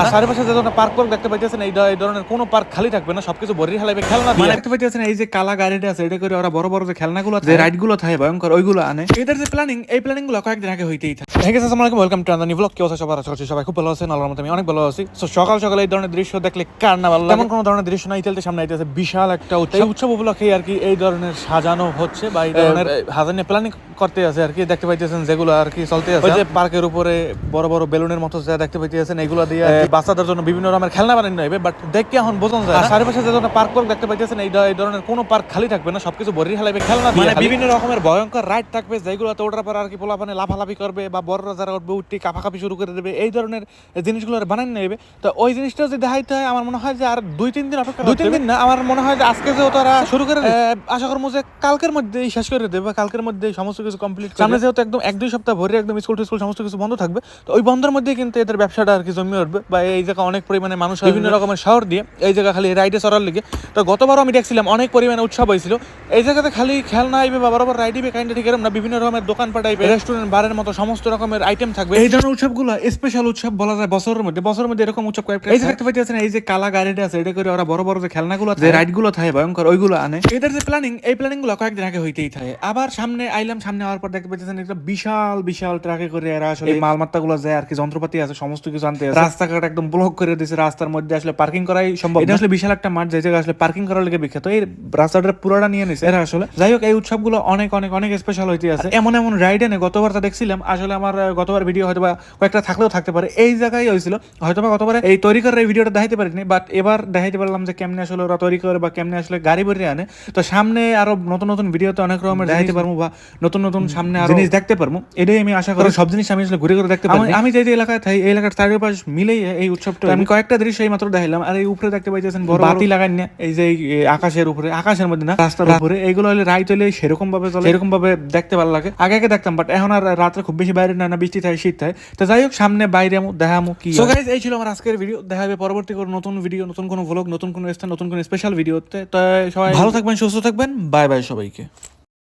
আর চারিপাশে park park দেখতে পাইতেছেন এই এই ধরনের কোনো পার্ক খালি থাকবে না সবকিছু ভরি হালাইবে খেলনা দিয়ে দেখতে পাইতেছেন এই যে কালা গাড়িটা আছে এটা করে ওরা বড় বড় যে খেলনাগুলো যে রাইড থাকে ভয়ঙ্কর ওইগুলো আনে। এদের যে প্ল্যানিং এই প্ল্যানিং কয়েকদিন আগে হইতেই থাকে। ঠিক আসসালামু আলাইকুম ওয়েলকাম টু আন্দানি ব্লগ কি অবস্থা সবার? আশা করছি সবাই খুব ভালো আছেন আল্লাহর মতো আমি অনেক ভালো আছি। সো সকাল সকালে এই ধরনের দৃশ্য দেখলে কার না ভালো লাগে? তেমন কোনো ধরনের দৃশ্য না ইতালিতে সামনে আইতেছে বিশাল একটা উৎসব উৎসব। উপলক্ষে আর কি এই ধরনের সাজানো হচ্ছে বা এই ধরনের নিয়ে প্ল্যানিং করতে আছে আর কি দেখতে পাইতেছেন যেগুলো আর কি চলতে আছে। ওই যে পার্কের উপরে বড় বড় বেলুনের মতো যা দেখতে পাইতেছেন এগুলো দিয়ে বাচ্চাদের জন্য বিভিন্ন রকমের খেলনা বানানো হবে বাট দেখে এখন বোঝানো যায় আর চারিপাশে যে ধরনের পার্ক পার্ক দেখতে পাইতেছেন এই ধরনের কোনো পার্ক খালি থাকবে না সবকিছু ভরি হালাইবে খেলনা মানে বিভিন্ন রকমের ভয়ঙ্কর রাইড থাকবে যেগুলোতে ওঠার পর আর কি পোলাপানে লাফালাফি করবে বা বড়রা যারা উঠবে উঠতে কাপাকাপি শুরু করে দেবে এই ধরনের জিনিসগুলো আর বানানো নেবে তো ওই জিনিসটা যদি দেখাইতে হয় আমার মনে হয় যে আর দুই তিন দিন অপেক্ষা দুই তিন দিন না আমার মনে হয় যে আজকে যে তারা শুরু করে আশা করব যে কালকের মধ্যেই শেষ করে দেবে বা কালকের মধ্যেই সমস্ত কিছু কমপ্লিট সামনে যেহেতু একদম এক দুই সপ্তাহ ভরে একদম স্কুল টিস্কুল সমস্ত কিছু বন্ধ থাকবে তো ওই বন্ধের মধ্যে কিন্তু এদের ব্যবসাটা আর কি জমে উঠবে বা এই জায়গায় অনেক পরিমাণে মানুষ বিভিন্ন রকমের শহর দিয়ে এই জায়গা খালি রাইডে চড়ার লিগে। তো গতবারও আমি দেখছিলাম অনেক পরিমাণে উৎসব হয়েছিল। এই জায়গাতে খালি খেলনা আইবে বা বরাবর রাইডিবে কাইন্ডা ঠিক এরকম না বিভিন্ন রকমের দোকান পাঠাইবে রেস্টুরেন্ট বারের মতো সমস্ত রকমের আইটেম থাকবে। এই ধরনের উৎসবগুলো স্পেশাল উৎসব বলা যায় বছরের মধ্যে। বছরের মধ্যে এরকম উৎসব কয়েকটা এই যে দেখতে পাইতেছেন এই যে কালা গাড়িটা আছে এটা করে ওরা বড় বড় যে খেলনাগুলো যে রাইডগুলো থাকে ভয়ঙ্কর ওইগুলো আনে। এদের যে প্ল্যানিং এই প্ল্যানিংগুলো কয়েকদিন আগে হইতেই থাকে। আবার সামনে আইলাম সামনে আওয়ার পর দেখতে পাইতেছেন একটা বিশাল বিশাল ট্রাকে করে এরা আসলে এই মালমাত্তা গুলো যায় আর কি যন্ত্রপাতি আছে সমস্ত কিছু আনতে রাস্তাঘাট একদম ব্লক করে দিয়েছে রাস্তার মধ্যে আসলে পার্কিং করাই সম্ভব এটা আসলে বিশাল একটা মাঠ যে জায়গায় আসলে পার্কিং করার লেগে বিখ্যাত। এই রাস্তাটা পুরোটা নিয়ে নিছে। এরা আসলে যাই হোক এই উৎসবগুলো অনেক অনেক অনেক স্পেশাল হইতে আছে। এমন এমন রাইড এনে গতবার তা দেখছিলাম আসলে আমার গতবার ভিডিও হয়তো বা কয়েকটা থাকলেও থাকতে পারে। এই জায়গায় হয়েছিল হয়তো বা গতবার এই তৈরি করার এই ভিডিওটা দেখাইতে পারিনি বাট এবার দেখাইতে পারলাম যে কেমনে আসলে ওরা তৈরি করে বা কেমনে আসলে গাড়ি বেরিয়ে আনে। তো সামনে আরও নতুন নতুন ভিডিওতে অনেক রকমের দেখাইতে পারব বা নতুন নতুন সামনে আরও জিনিস দেখতে পারব। এটাই আমি আশা করি সব জিনিস আমি আসলে ঘুরে ঘুরে দেখতে পারি আমি যে যে এলাকায় থাকি এই এলাকার চারিপাশ মিলেই এই উৎসবটা আমি কয়েকটা দৃশ্য এই মাত্র দেখাইলাম। আর এই উপরে দেখতে পাইতেছেন বড় বাতি লাগাই না এই যে আকাশের উপরে আকাশের মধ্যে না রাস্তার উপরে। এইগুলো হলে রাইত হলে সেরকম ভাবে চলে। এরকম ভাবে দেখতে ভালো লাগে। আগে আগে দেখতাম বাট এখন আর রাত্রে খুব বেশি বাইরে না না বৃষ্টি থাকে শীত থাকে তো যাই হোক সামনে বাইরে আমু দেখামু কি সো গাইস এই ছিল আমার আজকের ভিডিও দেখা হবে পরবর্তী কোনো নতুন ভিডিও নতুন কোনো ভ্লগ নতুন কোনো স্থান নতুন কোনো স্পেশাল ভিডিওতে তো। সবাই ভালো থাকবেন সুস্থ থাকবেন। বাই বাই সবাইকে।